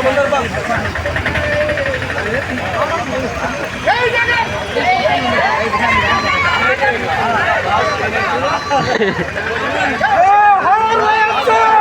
Oh, how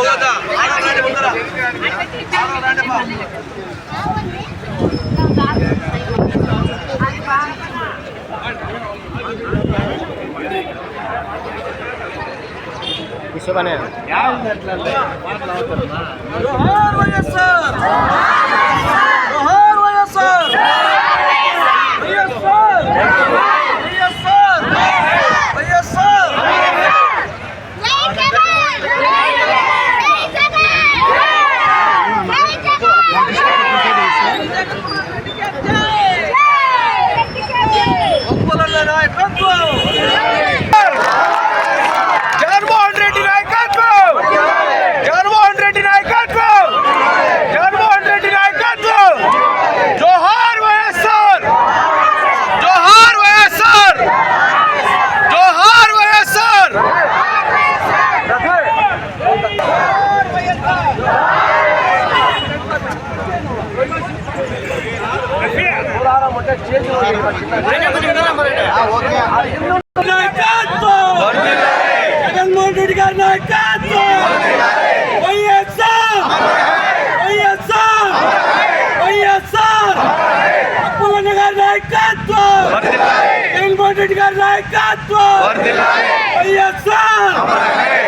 పోగదా ఆడరాండి ముందర. విషయమనే. వైఎస్ఆర్. వైఎస్ఆర్. నాయకత్వం! జగన్మోహన్ రెడ్డి గారి నాయకత్వం! వైఎస్ఆర్!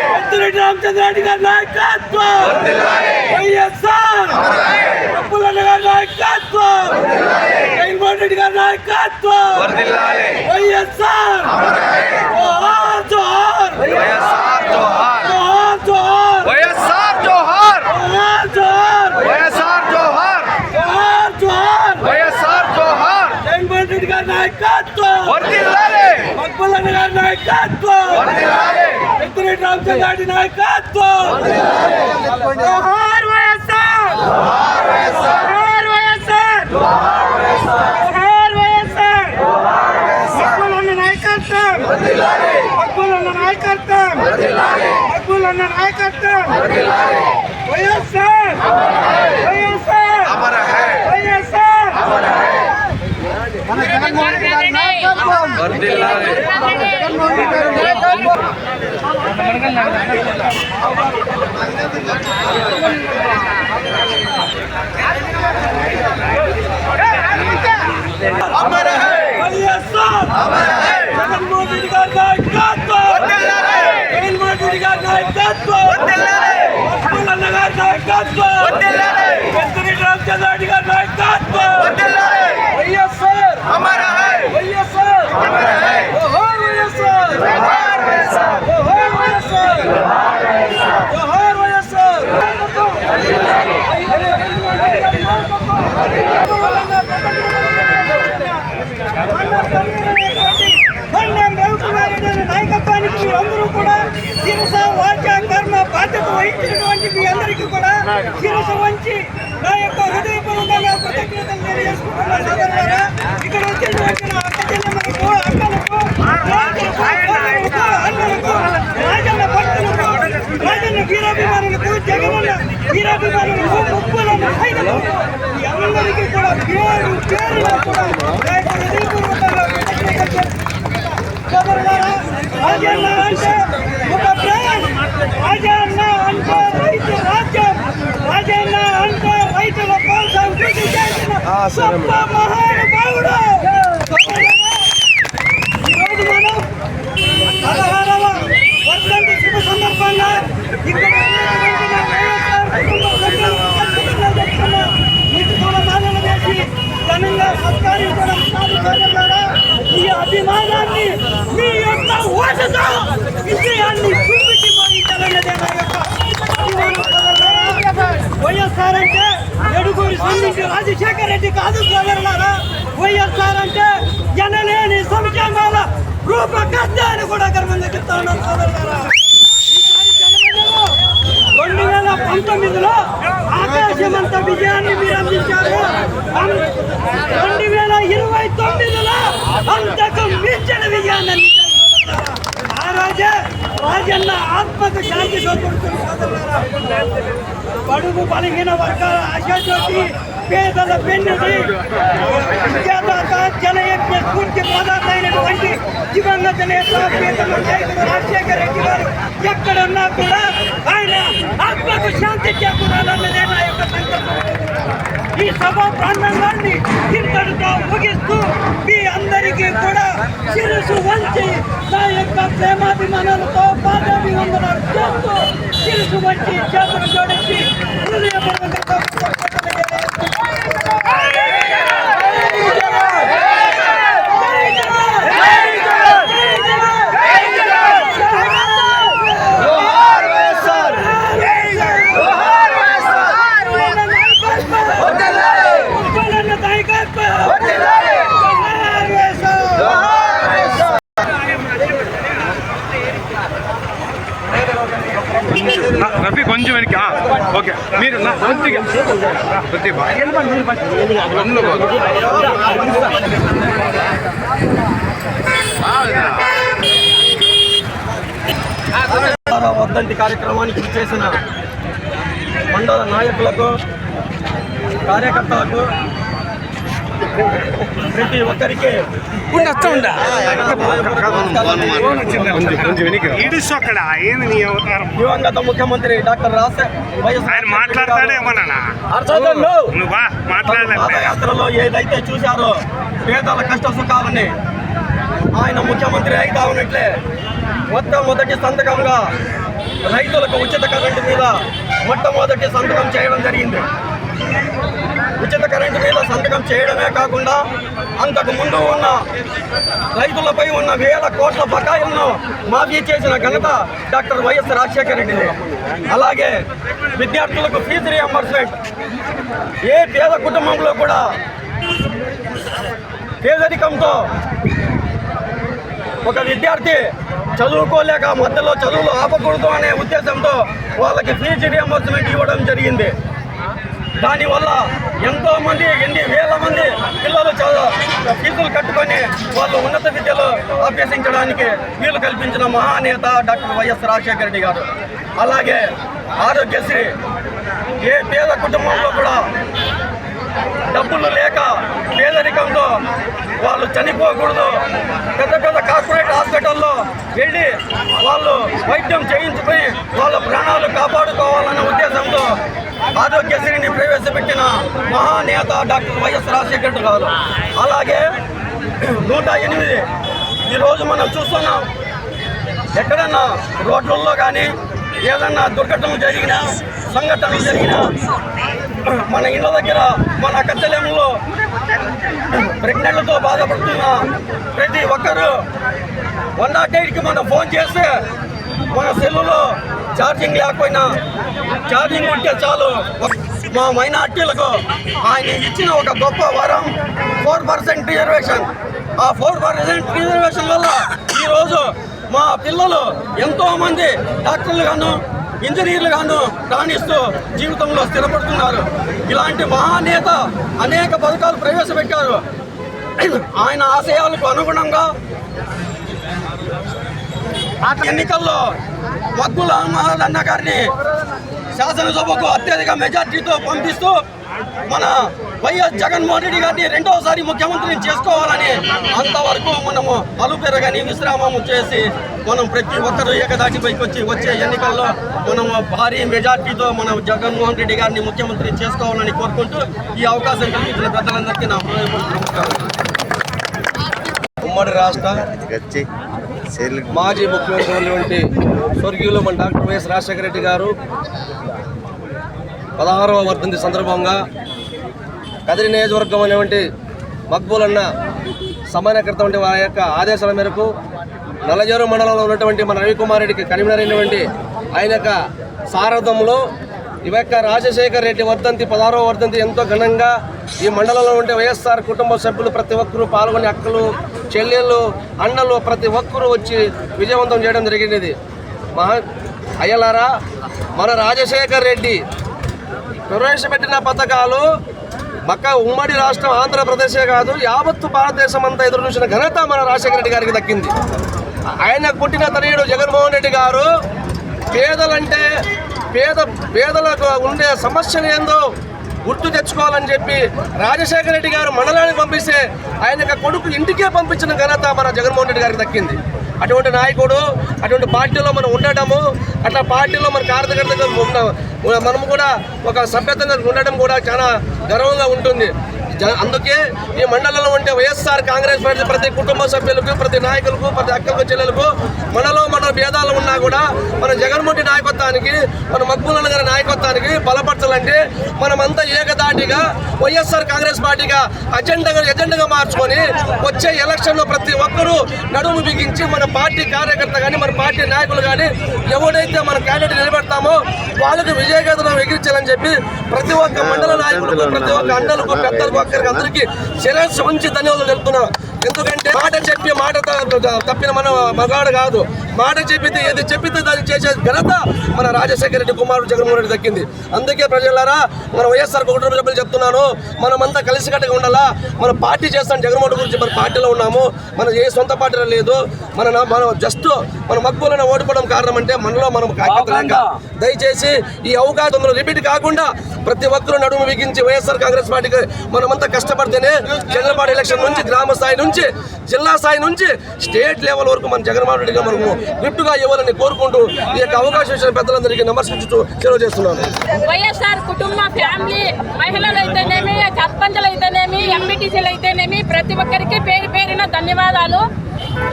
పెద్దిరెడ్డి రామచంద్ర రెడ్డి గారి నాయకత్వం! వైఎస్ఆర్! అప్పులన్న గారి నాయకత్వం! జగన్మోహన్ రెడ్డి గారి నాయకత్వం! జోహార్! వైఎస్ఆర్ జోహార్ జోహార్ జోహార్ వైఎస్ఆర్ జోహార్ జోహార్ జోహార్ వైఎస్ఆర్ జోహార్ జోహార్ జోహార్ వైఎస్ఆర్ జోహార్ జగన్మోహన్ రెడ్డి గారి నాయకత్వం వర్ధిల్లాలి మక్బుల్ గారి నాయకత్వం. వర్ధిల్లాలి పెద్దిరెడ్డి రామచంద్ర రెడ్డి నాయకత్వం జోహార్ వైఎస్ఆర్ జోహార్ వైఎస్ఆర్ జోహార్ వైఎస్ఆర్ మక్బుల్ అన్న నాయకత్వం మక్బుల్ అన్న నాయకత్వం మక్బుల్ అన్న నాయకత్వం వైఎస్ఆర్ వైఎస్ఆర్ అమర హై వైఎస్ఆర్ వర్ధిల్లాలి అమర హై వైఎస్ఆర్ జగన్మోహన్ నాయకత్వానికి మీరందరూ కూడా శిరస వాచ కర్మ బాధ్యత వహించినటువంటి మీ అందరికీ కూడా శిరస వంచి నా యొక్క హృదయపూర్వకంగా కృతజ్ఞతలు ఇక్కడ వచ్చినటువంటి నా అక్క చెల్లెమ్మలకు అక్కలకు నాయకులకు, సోదరులకు, అన్నలకు రాజన్న భక్తులకు రాజన్న వీరాభిమానులకు జగనన్న వీరాభిమానులకు ముప్పులను మహిళలకు మీ అందరికీ కూడా పేరు పేరున కూడా నా యొక్క హృదయపూర్వకంగా కృతజ్ఞతలు తెలుపుకుంటున్నా. సోదరులారా, రాజన్న అంటే ఒక బ్రాండ్ రాజన్న అంటే రైతు రాజ్యం రాజన్న అంటే రైతుల కోసం కృషి చేసిన గొప్ప మహానుభావుడు సోదరులారా, ఈరోజు మనం పదహారవ వర్ధంతి శుభ సందర్భంగా ఇక్కడ ఉన్నటువంటి నా వైఎస్ఆర్ కుటుంబ సభ్యులు ఖచ్చితంగా చెప్తున్నా. మీకు కూడా మానవ చేసి ఘనంగా సత్కరించడం కాదు సోదరులారా. ఈ అభిమానాన్ని మీ యొక్క విజయాన్ని వైఎస్ఆర్ అంటే ఎడుగురి సంధించి రాజశేఖర రెడ్డి కాదు సోదరులారా వైఎస్ఆర్ అంటే ఎనలేని సంక్షేమాల రూపకర్త అని కూడా గర్వంగా చెప్తా ఉన్నాను సోదరులారా రెండు వేల పంతొమ్మిదిలో ఆకాశమంత విజయాన్ని మీరు అందించారు రెండు వేల ఇరవై తొమ్మిదిలో అంతకు మించిన విజయాన్ని అందించారు సోదరులారా. ఆ రోజే రాజన్న ఆత్మకు శాంతి సోదరుడుతుంది సోదరులారా బడుగు బలహీన వర్గాల ఆశాజ్యోతి పేదల పెన్నిది విద్యాదాత జనయజ్ఞ స్ఫూర్తి ప్రదాత అయినటువంటి దివంగత నేత ప్రియతమ నాయకుడు రాజశేఖర రెడ్డి గారు ఎక్కడున్నా కూడా ఆయన ఆత్మకు శాంతి చేకూరాలన్నదే నా యొక్క సంకల్పం ఈ సభా ప్రాంగణాన్ని ఇంతటితో ముగిస్తూ మీ అందరికీ కూడా శిరసు వంచి నా యొక్క ప్రేమాభిమానాలతో పాదాభివందనాలు చేస్తూ శిరసు వంచి చేతులు జోడించి హృదయపూర్వకంగా జోహార్ వైఎస్ఆర్ జోహార్ వైఎస్ఆర్ వర్ధిల్లాలి వర్ధిల్లాలి జోహార్ వైఎస్ఆర్ రఫీ కొంచెం వెనక్కి ఆ, ఓకే మీరు నా కొద్దిగా కొద్దిగా వద్దంటి కార్యక్రమానికి చేసిన మండల నాయకులకు కార్యకర్తలకు ప్రతి ఒక్కరికి. ఇడుసు అక్కడ ఏంది నీ అవతారం? దివంగత ముఖ్యమంత్రి డాక్టర్ వైఎస్ ఆయన మాట్లాడతాడేమోనా నువ్వు బా మాట్లాడలే పాదయాత్రలో ఏదైతే చూశారో పేదల కష్ట సుఖాలని ఆయన ముఖ్యమంత్రి అయితా ఉన్నట్లే మొట్టమొదటి సంతకంగా రైతులకు ఉచిత కరెంటు మీద మొట్టమొదటి సంతకం చేయడం జరిగింది. కరెంటు మీద సంతకం చేయడమే కాకుండా అంతకు ముందు ఉన్న రైతులపై ఉన్న వేల కోట్ల బకాయిలను మాఫీ చేసిన ఘనత డాక్టర్ వైఎస్ రాజశేఖర రెడ్డి అలాగే విద్యార్థులకు ఫీజు రియంబర్స్మెంట్ ఏ పేద కుటుంబంలో కూడా పేదరికంతో ఒక విద్యార్థి చదువుకోలేక మధ్యలో చదువులు ఆపకూడదు అనే ఉద్దేశంతో వాళ్ళకి ఫీజు రియంబర్స్మెంట్ ఇవ్వడం జరిగింది. దానివల్ల ఎంతో మంది ఎన్ని వేల మంది పిల్లలు చదువు ఫీజులు కట్టుకొని వాళ్ళు ఉన్నత విద్యలో అభ్యసించడానికి వీలు కల్పించిన మహానేత డాక్టర్ వైఎస్ రాజశేఖర రెడ్డి గారు. అలాగే ఆరోగ్యశ్రీ ఏ పేద కుటుంబంలో కూడా డబ్బులు లేక పేదరికంతో వాళ్ళు చనిపోకూడదు. పెద్ద పెద్ద కార్పొరేట్ హాస్పిటల్లో వెళ్ళి వాళ్ళు వైద్యం చేయించుకుని వాళ్ళ ప్రాణాలు కాపాడుకోవాలన్న ఆరోగ్యశ్రీని ప్రవేశపెట్టిన మహానేత డాక్టర్ వైఎస్ రాజశేఖర్ గారు. అలాగే నూట ఎనిమిది. ఈరోజు మనం చూస్తున్నాం ఎక్కడన్నా రోడ్లలో కానీ ఏదన్నా దుర్ఘటనలు జరిగినా సంఘటనలు జరిగినా మన ఇళ్ళ దగ్గర మన కత్తెలెంలో ప్రెగ్నెంట్లతో బాధపడుతున్న ప్రతి ఒక్కరూ వన్ నాట్ ఎయిట్కి మనం ఫోన్ చేస్తే మన సెల్లులో ఛార్జింగ్ లేకపోయినా ఛార్జింగ్ ఉంటే చాలు. మా మైనార్టీలకు ఆయన ఇచ్చిన ఒక గొప్ప వరం ఫోర్ పర్సెంట్ రిజర్వేషన్ ఆ ఫోర్ పర్సెంట్ రిజర్వేషన్ వల్ల ఈరోజు మా పిల్లలు ఎంతోమంది డాక్టర్లు గాను ఇంజనీర్లు గాను రాణిస్తూ జీవితంలో స్థిరపడుతున్నారు. ఇలాంటి మహానేత అనేక పథకాలు ప్రవేశపెట్టారు. ఆయన ఆశయాలకు అనుగుణంగా ఆ ఎన్నికల్లో మగ్గుల అహ్మద్ అన్న గారిని శాసనసభకు అత్యధిక మెజార్టీతో పంపిస్తూ మన వైఎస్ జగన్మోహన్ రెడ్డి గారిని రెండవసారి ముఖ్యమంత్రిని చేసుకోవాలని అంతవరకు మనము అలుపెరగని విశ్రామము చేసి మనం ప్రతి ఒక్కరూ ఏకదాటిపైకి వచ్చి వచ్చే ఎన్నికల్లో మనము భారీ మెజార్టీతో మనం జగన్మోహన్ రెడ్డి గారిని ముఖ్యమంత్రి చేసుకోవాలని కోరుకుంటూ ఈ అవకాశం కల్పించిన పెద్దలందరికీ నా హృదయపూర్వక నమస్కారం. ఉమ్మడి రాష్ట్ర మాజీ ముఖ్యమంత్రి అయినటువంటి స్వర్గీయులు మన డాక్టర్ వైఎస్ రాజశేఖర రెడ్డి గారు పదహారవ వర్ధంతి సందర్భంగా కదిరి నియోజకవర్గం అనేటువంటి మక్బూలన్న సమానకృతం వంటి వారి యొక్క ఆదేశాల మేరకు నల్లజేరు మండలంలో ఉన్నటువంటి మన రవికుమార్ రెడ్డికి కన్వీనర్ అయినటువంటి ఆయన యొక్క సారథంలో ఈ యొక్క రాజశేఖర రెడ్డి వర్ధంతి పదహారవ వర్ధంతి ఎంతో ఘనంగా ఈ మండలంలో ఉండే వైఎస్ఆర్ కుటుంబ సభ్యులు ప్రతి ఒక్కరూ పాల్గొని అక్కలు చెల్లెళ్ళు అన్నలు ప్రతి ఒక్కరూ వచ్చి విజయవంతం చేయడం జరిగినది. మహా అయ్యలారా మన రాజశేఖర్ రెడ్డి ప్రవేశపెట్టిన పథకాలు మక్క ఉమ్మడి రాష్ట్రం ఆంధ్రప్రదేశే కాదు యావత్తు భారతదేశం అంతా ఎదురు చూసిన ఘనత మన రాజశేఖర రెడ్డి గారికి దక్కింది. ఆయన పుట్టిన తనయుడు జగన్మోహన్ రెడ్డి గారు పేదలంటే పేద పేదలకు ఉండే సమస్యలు ఏందో గుర్తు తెచ్చుకోవాలని చెప్పి రాజశేఖర రెడ్డి గారు మండలానికి పంపిస్తే ఆయన కొడుకు ఇంటికే పంపించిన ఘనత మన జగన్మోహన్ రెడ్డి గారికి దక్కింది. అటువంటి నాయకుడు అటువంటి పార్టీలో మనం ఉండటము అట్లా పార్టీలో మన కార్యకర్తగా ఉండడం మనము కూడా ఒక సభ్యతంగా ఉండడం కూడా చాలా గర్వంగా ఉంటుంది. జ- అందుకే ఈ మండలంలో ఉండే వైఎస్ఆర్ కాంగ్రెస్ పార్టీ ప్రతి కుటుంబ సభ్యులకు ప్రతి నాయకులకు ప్రతి అక్కలకు చెల్లెలకు మనలో భేదాలు ఉన్నా కూడా మన జగన్మోహన్ నాయకత్వానికి మన మక్బూలన్న గారి నాయకత్వానికి బలపరచాలంటే మనమంతా ఏకదాటిగా వైఎస్ఆర్ కాంగ్రెస్ పార్టీగా అజెండాగా ఎజెండాగా మార్చుకొని వచ్చే ఎలక్షన్లో ప్రతి ఒక్కరూ నడుము బిగించి మన పార్టీ కార్యకర్త కానీ మన పార్టీ నాయకులు కానీ ఎవడైతే మన క్యాండిడేట్ నిలబెడతామో వాళ్ళకి విజయగేతనం ఎగిరించాలని చెప్పి ప్రతి ఒక్క మండల నాయకులకు ప్రతి ఒక్క అండలకు పెద్దలకు ఒక్కరికి అందరికీ శిరస్సు ఉంచి ధన్యవాదాలు తెలుపుతున్నాను ఎందుకంటే మాట చెప్పి మాట తప్పిన మన మగాడు కాదు. మాట చెప్పితే ఏది చెప్పితే దాన్ని చేసే ఘనత మన రాజశేఖర రెడ్డి కుమారుడు జగన్మోహన్ రెడ్డి దక్కింది. అందుకే ప్రజలారా మన వైఎస్ఆర్ రెండు చెప్పలు చెప్తున్నాను. మనమంతా కలిసికట్టుగా ఉండాలా? మన పార్టీ చేస్తాం జగన్మోహన్ గురించి మన పార్టీలో ఉన్నాము. మన ఏ సొంత పార్టీలో లేదు. మన మన జస్ట్ మన మక్కువలను ఓడిపోవడం కారణం అంటే మనలో మనం కాకపోతే లేక. దయచేసి ఈ అవకాశంలో రిపీట్ కాకుండా ప్రతి ఒక్కరూ నడుము బిగించి వైఎస్ఆర్ కాంగ్రెస్ పార్టీకి మనమంతా కష్టపడితేనే జనపాటి ఎలక్షన్ నుంచి గ్రామ స్థాయి నుంచి జిల్లా స్థాయి నుంచి స్టేట్ లెవెల్ వరకు మన జగన్మోహన్ రెడ్డిగా మనము గిఫ్ట్గా ఇవ్వాలని కోరుకుంటూ ఈ యొక్క అవకాశం ఇచ్చిన పెద్దలందరికీ నమస్కరించుతూ సెలవు చేస్తున్నాను వైఎస్ఆర్ కుటుంబ ఫ్యామిలీ మహిళలు అయితేనేమి సర్పంచులు అయితేనేమి ఎంపీటీసీలు అయితేనేమి ప్రతి ఒక్కరికి పేరు పేరిన ధన్యవాదాలు.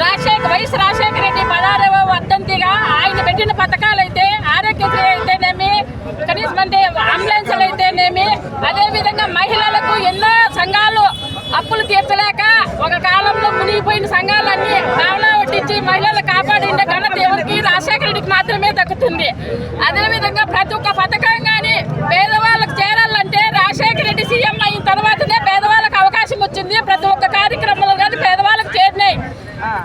రాజశేఖర్ వైఎస్ రాజశేఖర రెడ్డి పదహారవ వర్ధంతిగా ఆయన పెట్టిన పథకాలు అయితే ఆరోగ్యశ్రీ అయితేనేమి కనీసం అంటే అంబులెన్స్లు అయితేనేమి అదేవిధంగా మహిళలకు ఎన్నో సంఘాలు అప్పులు తీర్చలేక ఒక కాలంలో మునిగిపోయిన సంఘాలన్నీ భావన వడ్డించి మహిళలు కాపాడిన ఘనత ఎవరికి? రాజశేఖర రెడ్డికి మాత్రమే దక్కుతుంది. అదేవిధంగా ప్రతి ఒక్క పథకం కానీ పేదవాళ్ళకు చేరాలంటే రాజశేఖర రెడ్డి సీఎం అయిన తర్వాతనే పేదవాళ్ళకి అవకాశం వచ్చింది. ప్రతి ఒక్క కార్యక్రమంలో కానీ పేదవాళ్ళకి చేరినాయి.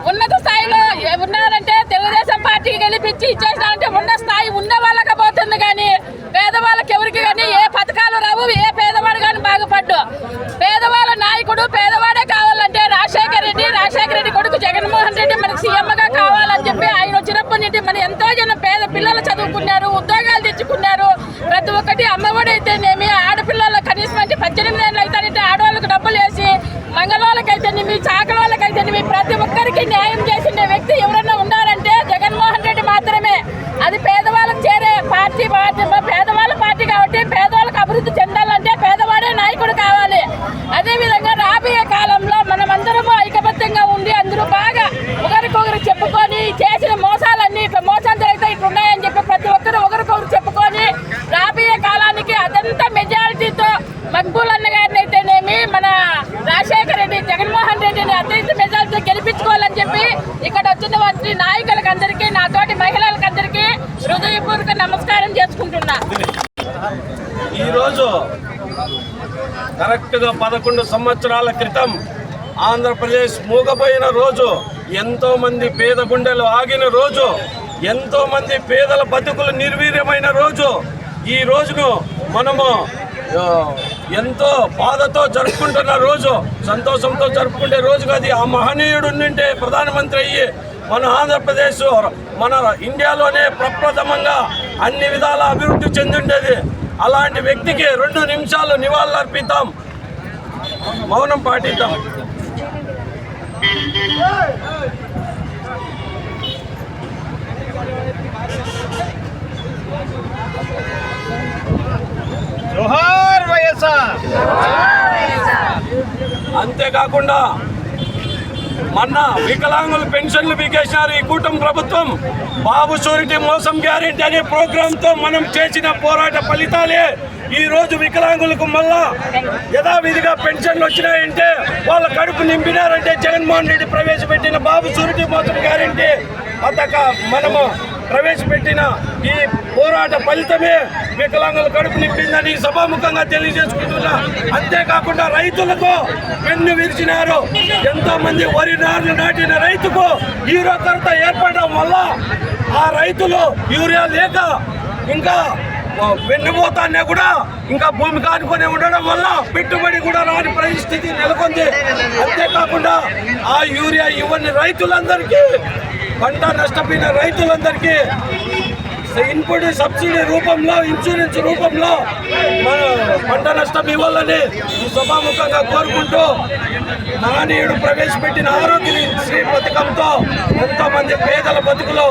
ఉన్నత స్థాయిలో ఉన్నారంటే తెలుగుదేశం పార్టీకి గెలిపించి ఇచ్చేసారంటే ఉన్న స్థాయి ఉన్న వాళ్ళకి పోతుంది కానీ పేదవాళ్ళకి ఎవరికి కానీ ఏ పథకాలు రావు ఏ పేదవాడు కానీ బాగుపడ్డు పేదవాళ్ళ నాయకుడు పేదవాడే కావాలంటే రాజశేఖర రెడ్డి రాజశేఖర రెడ్డి కొడుకు జగన్మోహన్ రెడ్డి మనకి సీఎంగా కావాలని చెప్పి ఆయన వచ్చినప్పటి నుండి మన ఎంతో జనం పేద పిల్లలు చదువుకున్నారు ఉద్యోగాలు తెచ్చుకున్నారు. ప్రతి ఒక్కటి అమ్మఒడి అయితేనే ఆడపిల్లలు కనీసం అంటే పద్దెనిమిది ఏళ్ళు అయితేనంటే ఆడవాళ్ళకి డబ్బులు వేసి మంగళవాళ్ళకైతేనేమి చాకల వాళ్ళకైతేనేమి ప్రతి ఒక్కరికి న్యాయం చేసిన వ్యక్తి ఎవరన్నా ఉన్నారంటే జగన్మోహన్ రెడ్డి మాత్రమే అది పేదవాళ్ళకి చేరే పార్టీ పార్టీ పేదవాళ్ళ పార్టీ కాబట్టి పేదవాళ్ళకి అభివృద్ధి చెందాలంటే పేదవాడే నాయకుడు కావాలి అదేవిధంగా రాబోయే కాలంలో మనం అందరము ఐకమత్యంగా ఉండి అందరూ బాగా ఒకరికొకరు చెప్పుకొని చేసిన మోసాలన్నీ ఇట్లా మోసాలు జరిగితే ఇట్లా ఉన్నాయని చెప్పి ప్రతి ఒక్కరు ఒకరికొకరు చెప్పుకొని రాబోయే కాలానికి అదంతా మెజారిటీతో మక్బూల్ అన్న గారిని అయితేనేమి మన రాజశేఖర రెడ్డి జగన్మోహన్ రెడ్డిని అత్యంత మెజారిటీ గెలిపించుకోవాలని చెప్పి ఇక్కడ వచ్చిన వారి నాయకులకు అందరికీ నాతోటి మహిళలకు అందరికీ హృదయపూర్వక నమస్కారం చేసుకుంటున్నా. ఈరోజు కరెక్ట్గా పదకొండు సంవత్సరాల క్రితం ఆంధ్రప్రదేశ్ మూగపోయిన రోజు ఎంతో మంది పేద గుండెలు ఆగిన రోజు ఎంతో మంది పేదల బతుకులు నిర్వీర్యమైన రోజు ఈ రోజును మనము ఎంతో బాధతో జరుపుకుంటున్న రోజు సంతోషంతో జరుపుకునే రోజు కాదు ఆ మహనీయుడు ఉండింటే ప్రధానమంత్రి అయ్యి మన ఆంధ్రప్రదేశ్ మన ఇండియాలోనే ప్రప్రథమంగా అన్ని విధాల అభివృద్ధి చెందిండేది. అలాంటి వ్యక్తికి రెండు నిమిషాలు నివాళులు అర్పిద్దాం. మౌనం పాటిద్దాం. జోహార్ వైఎస్ఆర్. అంతేకాకుండా మొన్న వికలాంగుల పెన్షన్లు పీకేసినారు ఈ కూటమి ప్రభుత్వం. బాబు షూరిటీ మోసం గ్యారెంటీ అనే ప్రోగ్రాంతో మనం చేసిన పోరాట ఫలితాలే. ఈ రోజు వికలాంగులకు మళ్ళా యథావిధిగా పెన్షన్లు వచ్చినాయంటే వాళ్ళ కడుపు నింపినారంటే జగన్మోహన్ రెడ్డి ప్రవేశపెట్టిన బాబు షూరిటీ మోసం గ్యారెంటీ. పథక మనము ప్రవేశపెట్టిన ఈ పోరాట ఫలితమే వికలాంగుల కడుపు నింపిందని సభాముఖంగా తెలియజేసుకుంటున్నా. అంతేకాకుండా రైతులకు వెన్ను విరిచినారు. ఎంతో మంది వరి నారులు నాటిన రైతుకు హీరో కొరత ఏర్పడడం వల్ల ఆ రైతులు యూరియా లేక ఇంకా వెన్నుపోతానే కూడా ఇంకా భూమి కానుకొని ఉండడం వల్ల పెట్టుబడి కూడా రాని పరిస్థితి నెలకొంది. అంతేకాకుండా ఆ యూరియా ఇవ్వని రైతులందరికీ పంట నష్టపోయిన రైతులందరికీ ఇన్పుట్ సబ్సిడీ రూపంలో ఇన్సూరెన్స్ రూపంలో మన పంట నష్టం ఇవ్వాలని సభాముఖంగా కోరుకుంటూ మహనీయుడు ప్రవేశపెట్టిన ఆరోగ్యశ్రీ పథకంతో ఎంతోమంది పేదల బతుకులో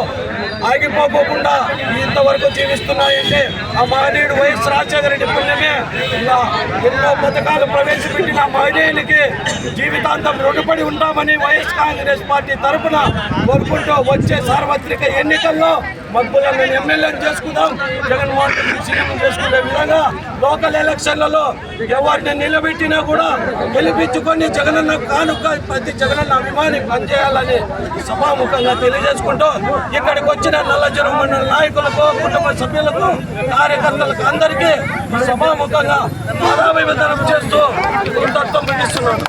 ఆగిపోకోకుండా ఎంతవరకు జీవిస్తున్నాయంటే ఆ మహనీయుడు వైఎస్ రాజశేఖర రెడ్డి పుణ్యమే. ఇలా ఎన్నో పథకాలు ప్రవేశపెట్టిన మహనీయునికి జీవితాంతం రుణపడి ఉంటామని వైఎస్ కాంగ్రెస్ పార్టీ తరఫున కోరుకుంటూ వచ్చే సార్వత్రిక ఎన్నికల్లో మగ్గులను ఎమ్మెల్యేలు చేసుకుందాం. జగన్మోహన్ రెడ్డి సీఎం చేసుకునే విధంగా లోకల్ ఎలక్షన్లలో ఎవరిని నిలబెట్టినా కూడా గెలిపించుకొని జగనన్న కానుక ప్రతి జగనన్న అభిమాని పనిచేయాలని సభాముఖంగా తెలియజేసుకుంటూ ఇక్కడికి వచ్చిన నల్లజనం మండల నాయకులకు కుటుంబ సభ్యులకు కార్యకర్తలకు అందరికీ ఈ సభాముఖంగా పాదాభివందనం చేస్తూ కృతజ్ఞతలు ముగిస్తున్నాను